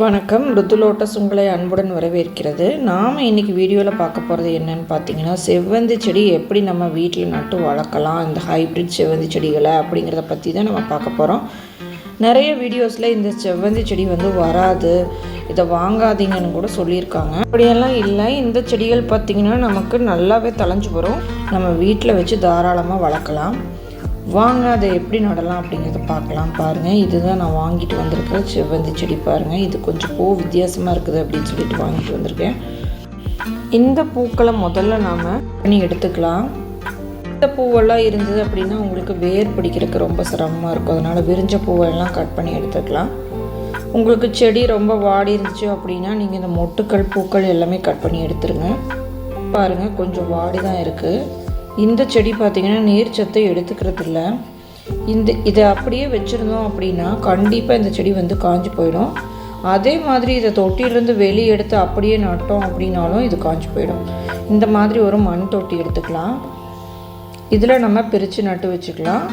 வணக்கம். ருத்து லோட்டஸ் உங்களை அன்புடன் வரவேற்கிறது. நாம் இன்றைக்கி வீடியோவில் பார்க்க போகிறது என்னன்னு பார்த்தீங்கன்னா செவ்வந்தி செடி எப்படி நம்ம வீட்டில் நட்டு வளர்க்கலாம் இந்த ஹைப்ரிட் செவ்வந்தி செடிகளை அப்படிங்கிறத பற்றி தான் நம்ம பார்க்க போகிறோம் நிறைய வீடியோஸில் இந்த செவ்வந்தி செடி வந்து வராது. இதை வாங்காதீங்கன்னு கூட சொல்லியிருக்காங்க. அப்படியெல்லாம் இல்லை. இந்த செடிகள் பார்த்திங்கன்னா நமக்கு நல்லாவே தளைஞ்சு வரும். நம்ம வீட்டில் வச்சு தாராளமாக வளர்க்கலாம். வாங்க அதை எப்படி நடலாம் அப்படிங்கிறத பார்க்கலாம் பாருங்கள் இதுதான் நான் வாங்கிட்டு வந்திருக்கிற செவ்வந்தி செடி பாருங்கள் இது கொஞ்சம் பூ வித்தியாசமாக இருக்குது அப்படின்னு சொல்லிட்டு வாங்கிட்டு வந்திருக்கேன். இந்த பூக்களை முதல்ல நாம் பண்ணி எடுத்துக்கலாம். இந்த பூவெல்லாம் இருந்தது அப்படின்னா உங்களுக்கு வேர் பிடிக்கிறதுக்கு ரொம்ப சிரமமாக இருக்கும். அதனால் விரிஞ்ச பூவெல்லாம் கட் பண்ணி எடுத்துக்கலாம். உங்களுக்கு செடி ரொம்ப வாடி இருந்துச்சு அப்படின்னா நீங்கள் இந்த மொட்டுக்கள் பூக்கள் எல்லாமே கட் பண்ணி எடுத்துருங்க. பாருங்கள் கொஞ்சம் வாடி தான் இருக்குது இந்த செடி பார்த்திங்கன்னா நீர் சத்தை எடுத்துக்கிறது இல்லை இந்த இதை அப்படியே வச்சுருந்தோம் அப்படின்னா கண்டிப்பாக இந்த செடி வந்து காஞ்சி போயிடும். அதே மாதிரி இதை தொட்டியிலேருந்து வெளியே எடுத்து அப்படியே நட்டோம் அப்படின்னாலும் இது காஞ்சி போயிடும். இந்த மாதிரி ஒரு மண் தொட்டி எடுத்துக்கலாம். இதில் நம்ம பிரித்து நட்டு வச்சுக்கலாம்.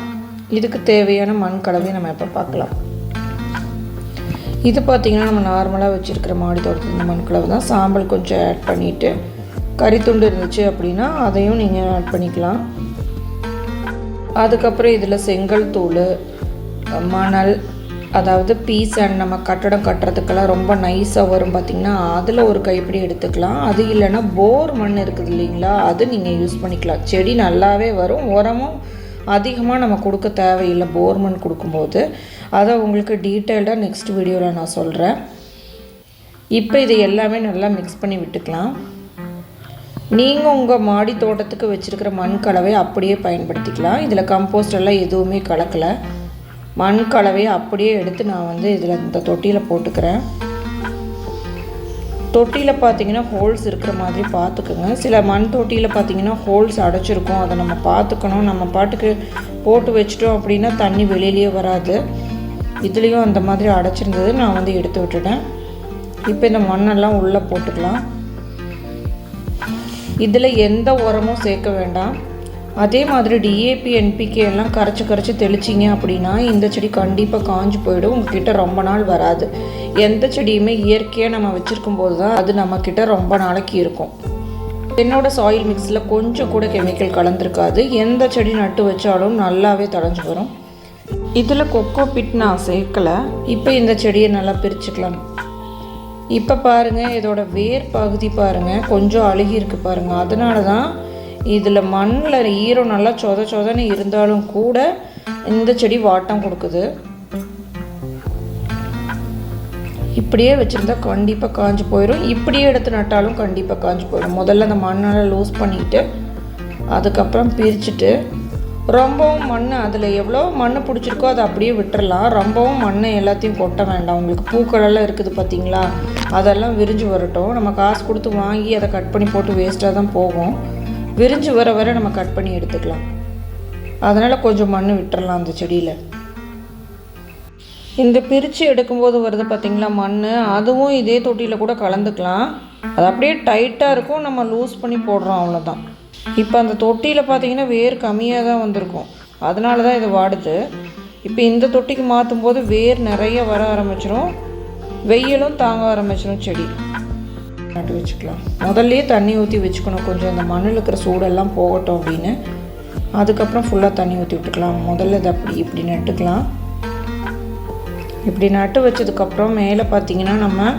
இதுக்கு தேவையான மண் கலவையை நம்ம எப்போ பார்க்கலாம். இது பார்த்திங்கன்னா நம்ம நார்மலாக வச்சுருக்கிற மாடி தோட்டத்தில் இந்த மண் கலவை தான். சாம்பல் கொஞ்சம் ஆட் பண்ணிவிட்டு கறித்துண்டு இருந்துச்சு அப்படின்னா அதையும் நீங்கள் ஆட் பண்ணிக்கலாம். அதுக்கப்புறம் இதில் செங்கல் தூள் மணல் அதாவது பீஸ் அண்ட் நம்ம கட்டடம் கட்டுறதுக்கெல்லாம் ரொம்ப நைஸாக வரும் பார்த்திங்கன்னா அதில் ஒரு கைப்பிடி எடுத்துக்கலாம். அது இல்லைன்னா போர் மண் இருக்குது இல்லைங்களா அது நீங்கள் யூஸ் பண்ணிக்கலாம். செடி நல்லாவே வரும். உரமும் அதிகமாக நம்ம கொடுக்க தேவையில்லை போர் மண் கொடுக்கும்போது. அதை உங்களுக்கு டீட்டெயில்டாக நெக்ஸ்ட் வீடியோவில் நான் சொல்கிறேன் இப்போ இது எல்லாமே நல்லா மிக்ஸ் பண்ணி விட்டுக்கலாம். நீங்கள் உங்கள் மாடி தோட்டத்துக்கு வச்சுருக்கிற மண் கலவை அப்படியே பயன்படுத்திக்கலாம். இதில் கம்போஸ்ட் எல்லாம் எதுவுமே கலக்கலை. மண் கலவையை அப்படியே எடுத்து நான் வந்து இதில் இந்த தொட்டியில் போட்டுக்கிறேன். தொட்டியில் பார்த்தீங்கன்னா ஹோல்ஸ் இருக்கிற மாதிரி பார்த்துக்குங்க சில மண் தொட்டியில் பார்த்தீங்கன்னா ஹோல்ஸ் அடைச்சிருக்கும். அதை நம்ம பார்த்துக்கணும் நம்ம பாட்டுக்கு போட்டு வச்சிட்டோம் அப்படின்னா தண்ணி வெளியிலேயே வராது. இதுலேயும் அந்த மாதிரி அடைச்சிருந்தது நான் வந்து எடுத்து விட்டுட்டேன். இப்போ இந்த மண்ணெல்லாம் உள்ளே போட்டுக்கலாம். இதில் எந்த உரமும் சேர்க்க வேண்டாம். அதே மாதிரி டிஏபி என்பிகே எல்லாம் கரைச்சி கரைச்சி தெளிச்சிங்க அப்படின்னா இந்த செடி கண்டிப்பாக காஞ்சி போயிடும். உங்ககிட்ட ரொம்ப நாள் வராது. எந்த செடியுமே இயற்கையாக நம்ம வச்சுருக்கும் போது தான் அது நம்மக்கிட்ட ரொம்ப நாளைக்கு இருக்கும். என்னோடய சாயில் மிக்ஸில் கொஞ்சம் கூட கெமிக்கல் கலந்துருக்காது. எந்த செடி நட்டு வச்சாலும் நல்லாவே தடைஞ்சு வரும். இதில் கொக்கோ பிட் நான் சேர்க்கலை. இப்போ இந்த செடியை நல்லா பிரிச்சுக்கலாம். இப்போ பாருங்கள் இதோட வேர் பகுதி பாருங்கள் கொஞ்சம் அழுகி இருக்குது பாருங்கள் அதனால தான் இதில் மண்ணில் ஈரம் நல்லா சொத சொதன்னு இருந்தாலும் கூட இந்த செடி வாட்டம் கொடுக்குது. இப்படியே வச்சுருந்தா கண்டிப்பாக காஞ்சி போயிடும் இப்படியே எடுத்து நட்டாலும் கண்டிப்பாக காஞ்சி போயிடும் முதல்ல அந்த மண்ணெல்லாம் லூஸ் பண்ணிவிட்டு அதுக்கப்புறம் பிரிச்சுட்டு ரொம்பவும் மண் அதில் எவ்வளோ மண் பிடிச்சிருக்கோ அதை அப்படியே விட்டுறலாம். ரொம்பவும் மண் எல்லாத்தையும் கொட்ட வேண்டாம். உங்களுக்கு பூக்களெல்லாம் இருக்குது பார்த்தீங்களா அதெல்லாம் விரிஞ்சு வரட்டும். நம்ம காசு கொடுத்து வாங்கி அதை கட் பண்ணி போட்டு வேஸ்ட்டாக தான் போகும். விரிஞ்சு வர வர நம்ம கட் பண்ணி எடுத்துக்கலாம். அதனால் கொஞ்சம் மண் விட்டுறலாம் அந்த செடியில். இந்த பிரித்து எடுக்கும்போது வருது பார்த்திங்களா மண் அதுவும் இதே தொட்டியில் கூட கலந்துக்கலாம். அது அப்படியே டைட்டாக இருக்கும். நம்ம லூஸ் பண்ணி போடுறோம் அவ்வளோதான் இப்போ அந்த தொட்டியில் பார்த்தீங்கன்னா வேர் கம்மியாக தான் வந்திருக்கும். அதனால தான் இது வாடுது. இப்போ இந்த தொட்டிக்கு மாற்றும் போது வேர் நிறைய வர ஆரம்பிச்சிடும் வெயிலும் தாங்க ஆரம்பிச்சிடும் செடி. நட்டு வச்சுக்கலாம். முதல்லையே தண்ணி ஊற்றி வச்சுக்கணும். கொஞ்சம் இந்த மண்ணில் இருக்கிற சூடெல்லாம் போகட்டும் அப்படின்னு. அதுக்கப்புறம் ஃபுல்லாக தண்ணி ஊற்றி விட்டுக்கலாம். முதல்ல இதை அப்படி இப்படி நட்டுக்கலாம். இப்படி நட்டு வச்சதுக்கப்புறம் மேலே பார்த்தீங்கன்னா நம்ம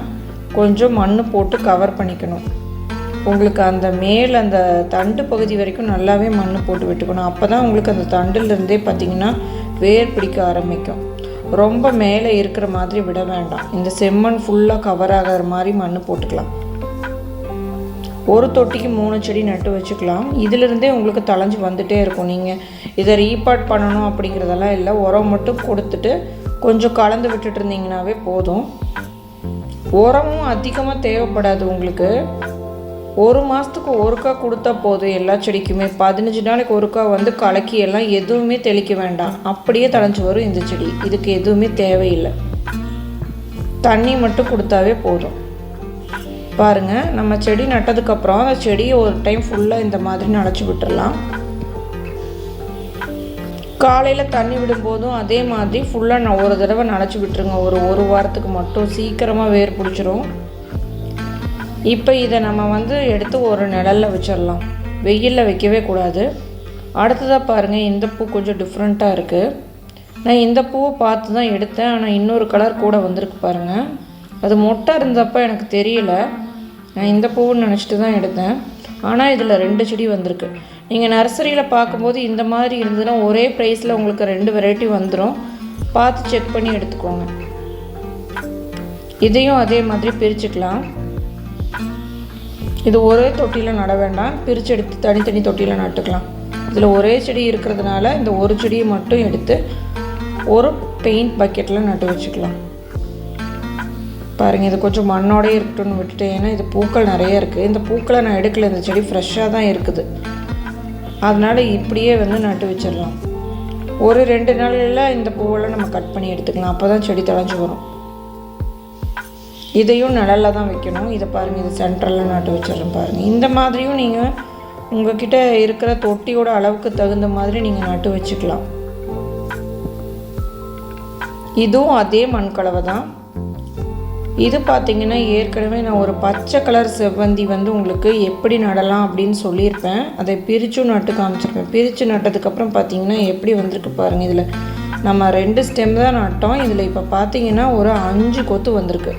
கொஞ்சம் மண் போட்டு கவர் பண்ணிக்கணும். உங்களுக்கு அந்த மேல் அந்த தண்டு பகுதி வரைக்கும் நல்லாவே மண் போட்டு விட்டுக்கணும். அப்போ தான் உங்களுக்கு அந்த தண்டுலேருந்தே பார்த்திங்கன்னா வேர் பிடிக்க ஆரம்பிக்கும். ரொம்ப மேலே இருக்கிற மாதிரி விட வேண்டாம். இந்த செம்மண் ஃபுல்லாக கவர் ஆகிற மாதிரி மண் போட்டுக்கலாம். ஒரு தொட்டிக்கு மூணு செடி நட்டு வச்சுக்கலாம். இதிலிருந்தே உங்களுக்கு தளைஞ்சு வந்துகிட்டே இருக்கும். நீங்கள் இதை ரீபாட் பண்ணணும் அப்படிங்கிறதெல்லாம் இல்லை. உரம் மட்டும் கொடுத்துட்டு கொஞ்சம் கலந்து விட்டுட்டு இருந்தீங்கனாவே போதும். உரமும் அதிகமாக தேவைப்படாது உங்களுக்கு. ஒரு மாதத்துக்கு ஒருக்கா கொடுத்தா போதும் எல்லா செடிக்குமே. பதினஞ்சு நாளைக்கு ஒருக்கா வந்து கலக்கி எல்லாம் எதுவுமே தெளிக்க வேண்டாம். அப்படியே தழைஞ்சி வரும் இந்த செடி. இதுக்கு எதுவுமே தேவையில்லை. தண்ணி மட்டும் கொடுத்தாவே போதும். பாருங்கள் நம்ம செடி நட்டதுக்கப்புறம் அந்த செடியை ஒரு டைம் ஃபுல்லாக இந்த மாதிரி நனைச்சி விட்டுடலாம் காலையில் தண்ணி விடும்போதும் அதே மாதிரி ஃபுல்லாக நான் ஒரு தடவை நனைச்சி விட்டுருங்க. ஒரு ஒரு வாரத்துக்கு மட்டும். சீக்கிரமாக வேர் பிடிச்சிரும். இப்போ இதை நம்ம வந்து எடுத்து ஒரு நிழலில் வச்சிடலாம். வெயிலில் வைக்கவே கூடாது. அடுத்ததாக பாருங்கள் இந்த பூ கொஞ்சம் டிஃப்ரெண்ட்டாக இருக்குது நான் இந்த பூவை பார்த்து தான் எடுத்தேன். ஆனால் இன்னொரு கலர் கூட வந்திருக்கு பாருங்கள் அது மொட்டை இருந்தப்போ எனக்கு தெரியல. நான் இந்த பூவுன்னு நினச்சிட்டு தான் எடுத்தேன். ஆனால் இதில் ரெண்டு செடி வந்திருக்கு. நீங்கள் நர்சரியில் பார்க்கும்போது இந்த மாதிரி இருந்ததுன்னா ஒரே ப்ரைஸில் உங்களுக்கு ரெண்டு வெரைட்டி வந்துடும் பார்த்து செக் பண்ணி எடுத்துக்கோங்க. இதையும் அதே மாதிரி பிரிச்சுக்கலாம். இது ஒரே தொட்டியில் நட வேண்டாம். பிரித்து எடுத்து தனித்தனி தொட்டியில் நட்டுக்கலாம். இதில் ஒரே செடி இருக்கிறதுனால இந்த ஒரு செடியை மட்டும் எடுத்து ஒரு பெயிண்ட் பக்கெட்டில் நட்டு வச்சுக்கலாம். பாருங்கள் இது கொஞ்சம் மண்ணோடயே இருக்கட்டும்னு விட்டுட்டேன் ஏன்னா இது பூக்கள் நிறைய இருக்குது இந்த பூக்களை நான் எடுக்கல இந்த செடி ஃப்ரெஷ்ஷாக தான் இருக்குது. அதனால் இப்படியே வந்து நட்டு வச்சிடலாம். ஒரு ரெண்டு நாளில் இந்த பூவெல்லாம் நம்ம கட் பண்ணி எடுத்துக்கலாம். அப்போ தான் செடி தழைஞ்சு வரும். இதையும் நிழலில் தான் வைக்கணும். இதை பாருங்கள் இது சென்ட்ரலில் நட்டு வச்சிடறேன் பாருங்கள் இந்த மாதிரியும் நீங்கள் உங்ககிட்ட இருக்கிற தொட்டியோட அளவுக்கு தகுந்த மாதிரி நீங்கள் நட்டு வச்சுக்கலாம். இதுவும் அதே மண்கலவை தான். இது பார்த்தீங்கன்னா ஏற்கனவே நான் ஒரு பச்சை கலர் செவ்வந்தி வந்து உங்களுக்கு எப்படி நடலாம் அப்படின்னு சொல்லியிருப்பேன். அதை பிரிச்சும் நட்டு காமிச்சிருப்பேன். பிரித்து நட்டதுக்கப்புறம் பார்த்தீங்கன்னா எப்படி வந்திருக்கு பாருங்கள் இதில் நம்ம ரெண்டு ஸ்டெம் தான் நட்டோம். இதில் இப்போ பார்த்தீங்கன்னா ஒரு அஞ்சு கொத்து வந்திருக்கு.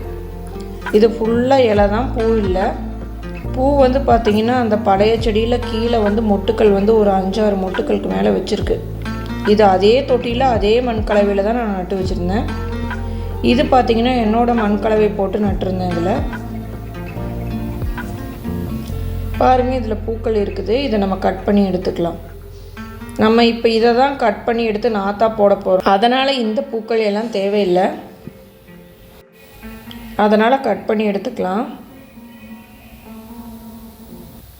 இது ஃபுல்லாக இலை தான் பூ இல்லை. பூ வந்து பார்த்திங்கன்னா அந்த பழைய செடியில் கீழே வந்து மொட்டுக்கள் வந்து ஒரு அஞ்சாறு மொட்டுக்களுக்கு மேலே வச்சுருக்கு. இது அதே தொட்டியில் அதே மண் கலவையில் தான் நான் நட்டு வச்சுருந்தேன். இது பார்த்திங்கன்னா என்னோடய மண் கலவை போட்டு நட்டுருந்தேன் இதில். பாருங்கள் இதில் பூக்கள் இருக்குது. இதை நம்ம கட் பண்ணி எடுத்துக்கலாம். நம்ம இப்போ இதை தான் கட் பண்ணி எடுத்து நாத்தா போட போகிறோம் அதனால் இந்த பூக்கள் எல்லாம் தேவையில்லை. அதனால் கட் பண்ணி எடுத்துக்கலாம்.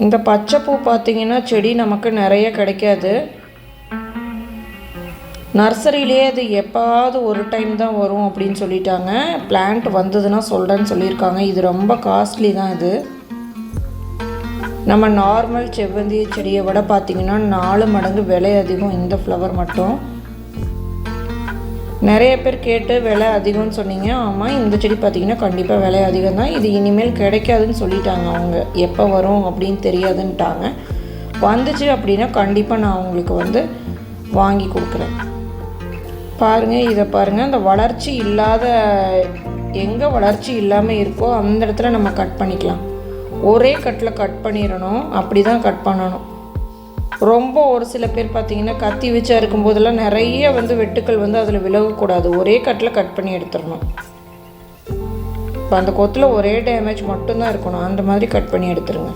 இந்த பச்சை பூ பார்த்திங்கன்னா செடி நமக்கு நிறைய கிடைக்காது. நர்சரியிலே அது எப்பாவது ஒரு டைம் தான் வரும் அப்படின்னு சொல்லிட்டாங்க. பிளான்ட் வந்ததுன்னா சொல்கிறேன்னு சொல்லியிருக்காங்க. இது ரொம்ப காஸ்ட்லி தான் இது. நம்ம நார்மல் செவ்வந்தி செடியை விட பார்த்திங்கன்னா நாலு மடங்கு விலை அதிகம் இந்த ஃப்ளவர் மட்டும். நிறைய பேர் கேட்டு விலை அதிகம்னு சொன்னீங்க. ஆமாம் இந்த செடி பார்த்திங்கன்னா கண்டிப்பாக விலை அதிகம் தான் இது இனிமேல் கிடைக்காதுன்னு சொல்லிட்டாங்க அவங்க. எப்போ வரும் அப்படின்னு தெரியாதுன்ட்டாங்க. வந்துச்சு அப்படின்னா கண்டிப்பாக நான் உங்களுக்கு வந்து வாங்கி கொடுக்குறேன். பாருங்கள் இதை பாருங்கள் அந்த வளர்ச்சி இல்லாத எங்கே வளர்ச்சி இல்லாமல் இருக்கோ அந்த இடத்துல நம்ம கட் பண்ணிக்கலாம். ஒரே கட்டில் கட் பண்ணிடணும். அப்படி தான் கட் பண்ணணும். ரொம்ப ஒரு சில பேர் பார்த்தீங்கன்னா கத்தி வச்சா இருக்கும்போதெல்லாம் நிறைய வந்து வெட்டுக்கள் வந்து அதில் விலகக்கூடாது. ஒரே கட்டில் கட் பண்ணி எடுத்துடணும் இப்போ அந்த கொத்தில் ஒரே டேமேஜ் மட்டும்தான் இருக்கணும். அந்த மாதிரி கட் பண்ணி எடுத்துருங்க.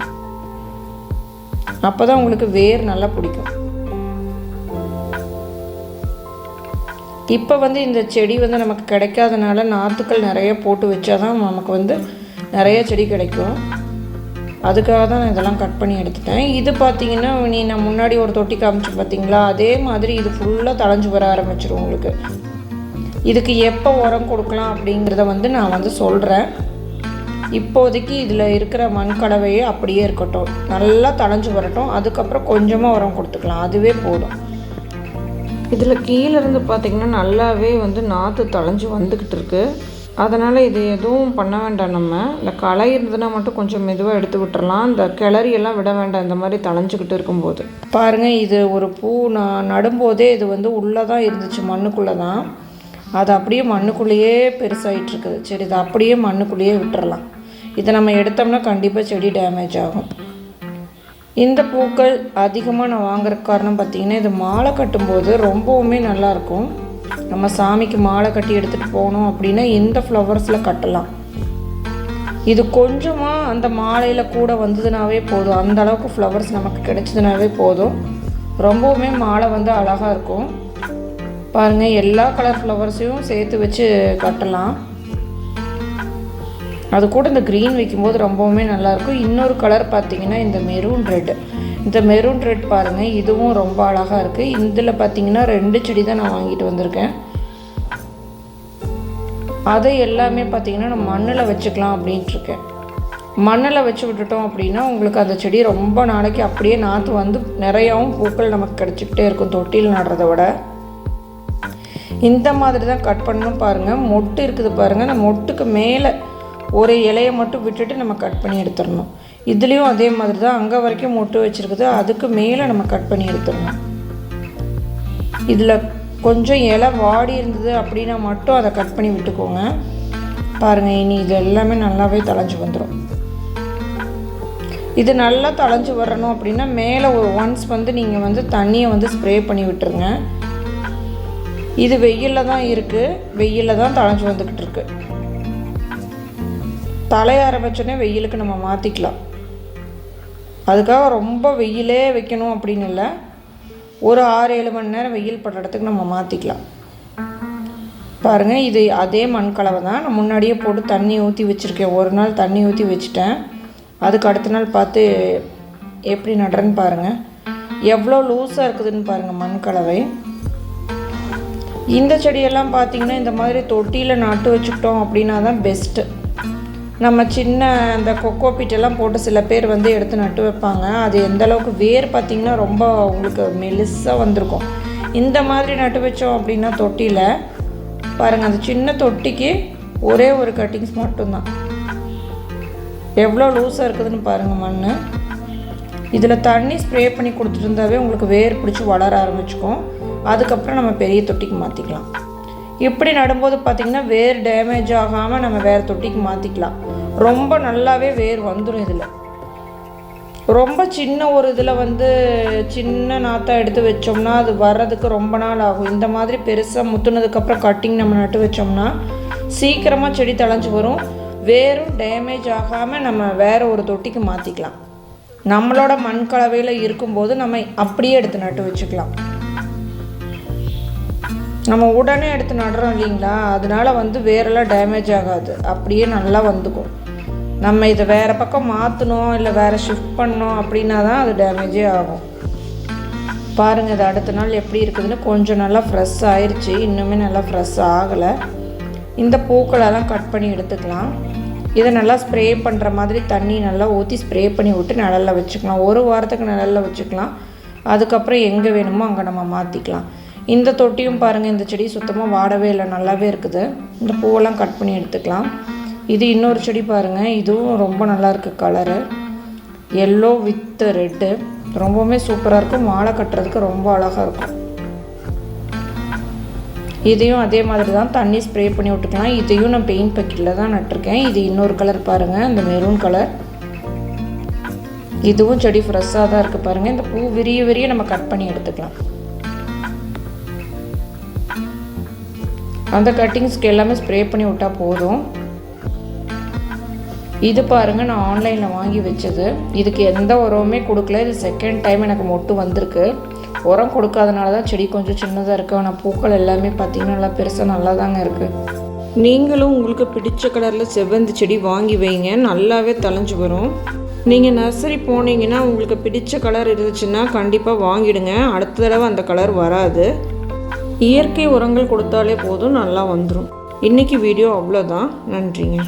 அப்போ தான் உங்களுக்கு வேர் நல்லா பிடிக்கும். இப்போ வந்து இந்த செடி வந்து நமக்கு கிடைக்காதனால நாற்றுக்கள் நிறைய போட்டு வச்சா தான் நமக்கு வந்து நிறைய செடி கிடைக்கும். அதுக்காக தான் நான் இதெல்லாம் கட் பண்ணி எடுத்துட்டேன். இது பார்த்தீங்கன்னா நீ நான் முன்னாடி ஒரு தொட்டி காமிச்சு பார்த்தீங்களா அதே மாதிரி இது ஃபுல்லாக தளைஞ்சு வர ஆரம்பிச்சிடும் உங்களுக்கு. இதுக்கு எப்போ உரம் கொடுக்கலாம் அப்படிங்கிறத வந்து நான் வந்து சொல்கிறேன் இப்போதைக்கு இதில் இருக்கிற மண் கலவையே அப்படியே இருக்கட்டும். நல்லா தளைஞ்சு வரட்டும். அதுக்கப்புறம் கொஞ்சமாக உரம் கொடுத்துக்கலாம். அதுவே போதும். இதில் கீழேருந்து பார்த்திங்கன்னா நல்லாவே வந்து நாற்று தளைஞ்சு வந்துக்கிட்டு இருக்குது அதனால் இது எதுவும் பண்ண வேண்டாம் நம்ம. இந்த களை இருந்ததுன்னா மட்டும் கொஞ்சம் மெதுவாக எடுத்து விட்டுறலாம். இந்த கிளறியெல்லாம் விட வேண்டாம். இந்த மாதிரி தளைஞ்சிக்கிட்டு இருக்கும்போது. பாருங்கள் இது ஒரு பூ நான் நடும்போதே இது வந்து உள்ளே தான் இருந்துச்சு மண்ணுக்குள்ளே தான் அது அப்படியே மண்ணுக்குள்ளேயே பெருசாகிட்டுருக்குது சரி இதை அப்படியே மண்ணுக்குள்ளேயே விட்டுறலாம். இதை நம்ம எடுத்தோம்னா கண்டிப்பாக செடி டேமேஜ் ஆகும். இந்த பூக்கள் அதிகமாக நான் வாங்குறதுக்கு காரணம் பார்த்திங்கன்னா இது மாலை கட்டும்போது ரொம்பவுமே நல்லாயிருக்கும் நம்ம சாமிக்கு மாலை கட்டி எடுத்துகிட்டு போகணும் அப்படின்னா இந்த ஃப்ளவர்ஸில் கட்டலாம். இது கொஞ்சமாக அந்த மாலையில் கூட வந்ததுனாவே போதும். அந்த அளவுக்கு ஃப்ளவர்ஸ் நமக்கு கிடைச்சதுனாவே போதும். ரொம்பவுமே மாலை வந்து அழகாக இருக்கும். பாருங்கள் எல்லா கலர் ஃப்ளவர்ஸையும் சேர்த்து வச்சு கட்டலாம். அது கூட இந்த க்ரீன் வைக்கும்போது ரொம்பவுமே நல்லாயிருக்கும் இன்னொரு கலர் பார்த்திங்கன்னா இந்த மெரூன் ரெட் இந்த மெரூன் ரெட் பாருங்கள் இதுவும் ரொம்ப அழகாக இருக்குது இதில் பார்த்தீங்கன்னா ரெண்டு செடி தான் நான் வாங்கிட்டு வந்திருக்கேன். அதை எல்லாமே பார்த்திங்கன்னா நான் மண்ணில் வச்சுக்கலாம் அப்படின்ட்டுருக்கேன் மண்ணில் வச்சு விட்டுட்டோம் அப்படின்னா உங்களுக்கு அந்த செடி ரொம்ப நாளைக்கு அப்படியே நாற்று வந்து நிறையாவும் பூக்கள் நமக்கு கிடச்சிக்கிட்டே இருக்கும் தொட்டியில் நடுறத விட. இந்த மாதிரி தான் கட் பண்ணணும் பாருங்கள் மொட்டு இருக்குது பாருங்கள் அந்த மொட்டுக்கு மேலே ஒரு இலையை மட்டும் விட்டுட்டு நம்ம கட் பண்ணி எடுத்துடணும். இதுலேயும் அதே மாதிரி தான் அங்கே வரைக்கும் மொட்டு வச்சுருக்குது. அதுக்கு மேலே நம்ம கட் பண்ணி எடுத்துடணும். இதில் கொஞ்சம் இலை வாடி இருந்தது அப்படின்னா மட்டும் அதை கட் பண்ணி விட்டுக்கோங்க. பாருங்கள் இனி இது எல்லாமே நல்லாவே தளைஞ்சு வந்துடும் இது நல்லா தளைஞ்சு வரணும் அப்படின்னா மேலே ஒரு ஒன்ஸ் வந்து நீங்கள் வந்து தண்ணியை வந்து ஸ்ப்ரே பண்ணி விட்டுருங்க. இது வெயிலில் தான் இருக்குது வெயிலில் தான் தளைஞ்சு வந்துக்கிட்டு இருக்கு. தலைய ஆரம்பிச்சோடனே வெயிலுக்கு நம்ம மாற்றிக்கலாம் அதுக்காக ரொம்ப வெயிலே வைக்கணும் அப்படின்னு இல்லை. ஒரு ஆறு ஏழு மணி நேரம் வெயில் படுற இடத்துக்கு நம்ம மாற்றிக்கலாம் பாருங்கள் இது அதே மண் கலவை தான். நான் முன்னாடியே போட்டு தண்ணி ஊற்றி வச்சுருக்கேன். ஒரு நாள் தண்ணி ஊற்றி வச்சுட்டேன். அதுக்கு அடுத்த நாள் பார்த்து எப்படி நடுறேன்னு பாருங்கள் எவ்வளோ லூஸாக இருக்குதுன்னு பாருங்கள் மண் கலவை. இந்த செடியெல்லாம் பார்த்திங்கன்னா இந்த மாதிரி தொட்டியில் நட்டு வச்சுக்கிட்டோம் அப்படின்னா தான் பெஸ்ட்டு நம்ம சின்ன அந்த கொக்கோ பீட்டெல்லாம் போட்டு சில பேர் வந்து எடுத்து நட்டு வைப்பாங்க. அது எந்த அளவுக்கு வேர் பார்த்திங்கன்னா ரொம்ப உங்களுக்கு மெலிசாக வந்திருக்கும். இந்த மாதிரி நட்டு வச்சோம் அப்படின்னா தொட்டியில் பாருங்கள் அந்த சின்ன தொட்டிக்கு ஒரே ஒரு கட்டிங்ஸ் மட்டும்தான். எவ்வளோ லூஸாக இருக்குதுன்னு பாருங்கள் மண் இதில் தண்ணி ஸ்ப்ரே பண்ணி கொடுத்துட்டு இருந்தாவே உங்களுக்கு வேர் பிடிச்சி வளர ஆரம்பிச்சுக்கும். அதுக்கப்புறம் நம்ம பெரிய தொட்டிக்கு மாற்றிக்கலாம் இப்படி நடும்போது பார்த்திங்கன்னா வேர் டேமேஜ் ஆகாமல் நம்ம வேறு தொட்டிக்கு மாற்றிக்கலாம் ரொம்ப நல்லாவே வேர் வந்துடும் இதில். ரொம்ப சின்ன ஒரு இதில் வந்து சின்ன நாற்றா எடுத்து வச்சோம்னா அது வர்றதுக்கு ரொம்ப நாள் ஆகும். இந்த மாதிரி பெருசாக முத்துனதுக்கப்புறம் கட்டிங் நம்ம நட்டு வச்சோம்னா சீக்கிரமாக செடி தழைஞ்சு வரும். வேரும் டேமேஜ் ஆகாமல் நம்ம வேறு ஒரு தொட்டிக்கு மாற்றிக்கலாம் நம்மளோட மண் கலவையில் இருக்கும்போது நம்ம அப்படியே எடுத்து நட்டு வச்சுக்கலாம். நம்ம உடனே எடுத்து நடுறோம் இல்லைங்களா? அதனால வந்து வேரெல்லாம் டேமேஜ் ஆகாது. அப்படியே நல்லா வந்துக்கும். நம்ம இதை வேறு பக்கம் மாற்றணும் இல்லை வேறு ஷிஃப்ட் பண்ணோம் அப்படின்னா தான் அது டேமேஜே ஆகும். பாருங்கள் இது அடுத்த நாள் எப்படி இருக்குதுன்னு கொஞ்சம் நல்லா ஃப்ரெஷ் ஆயிடுச்சு இன்னுமே நல்லா ஃப்ரெஷ் ஆகலை. இந்த பூக்களெல்லாம் கட் பண்ணி எடுத்துக்கலாம். இதை நல்லா ஸ்ப்ரே பண்ணுற மாதிரி தண்ணி நல்லா ஊற்றி ஸ்ப்ரே பண்ணி விட்டு நிழலில் வச்சுக்கலாம். ஒரு வாரத்துக்கு நிழலில் வச்சுக்கலாம். அதுக்கப்புறம் எங்கே வேணுமோ அங்கே நம்ம மாற்றிக்கலாம் இந்த தொட்டியும் பாருங்கள் இந்த செடி சுத்தமாக வாடவே இல்லை நல்லாவே இருக்குது. இந்த பூவெல்லாம் கட் பண்ணி எடுத்துக்கலாம். இது இன்னொரு செடி பாருங்கள் இதுவும் ரொம்ப நல்லா இருக்குது கலரு எல்லோ வித் ரெட்டு ரொம்பவுமே சூப்பராக இருக்கும். மாலை கட்டுறதுக்கு ரொம்ப அழகாக இருக்கும். இதையும் அதே மாதிரி தான் தண்ணி ஸ்ப்ரே பண்ணி விட்டுக்கலாம். இதையும் நான் பெயிண்ட் பக்கெட்டில் தான் நட்டிருக்கேன். இது இன்னொரு கலர் பாருங்கள் இந்த மெரூன் கலர் இதுவும் செடி ஃப்ரெஷ்ஷாக தான் இருக்குது பாருங்கள் இந்த பூ விரிய விரிய நம்ம கட் பண்ணி எடுத்துக்கலாம். அந்த கட்டிங்ஸ்க்கு எல்லாமே ஸ்ப்ரே பண்ணி விட்டால் போதும். இது பாருங்கள் நான் ஆன்லைனில் வாங்கி வச்சது. இதுக்கு எந்த உரமுமே கொடுக்கல. இது செகண்ட் டைம் எனக்கு மொட்டு வந்திருக்கு. உரம் கொடுக்காதனால தான் செடி கொஞ்சம் சின்னதாக இருக்குது ஆனால் பூக்கள் எல்லாமே பார்த்திங்கன்னா நல்லா பெருசாக நல்லா தாங்க இருக்குது நீங்களும் உங்களுக்கு பிடிச்ச கலரில் செவ்வந்தி செடி வாங்கி வைங்க. நல்லாவே தளைஞ்சு வரும். நீங்கள் நர்சரி போனீங்கன்னா உங்களுக்கு பிடிச்ச கலர் இருந்துச்சுன்னா கண்டிப்பாக வாங்கிடுங்க. அடுத்த தடவை அந்த கலர் வராது. இயற்கை உரங்கள் கொடுத்தாலே போதும் நல்லா வந்துடும் இன்றைக்கி வீடியோ அவ்வளோதான் நன்றிங்க.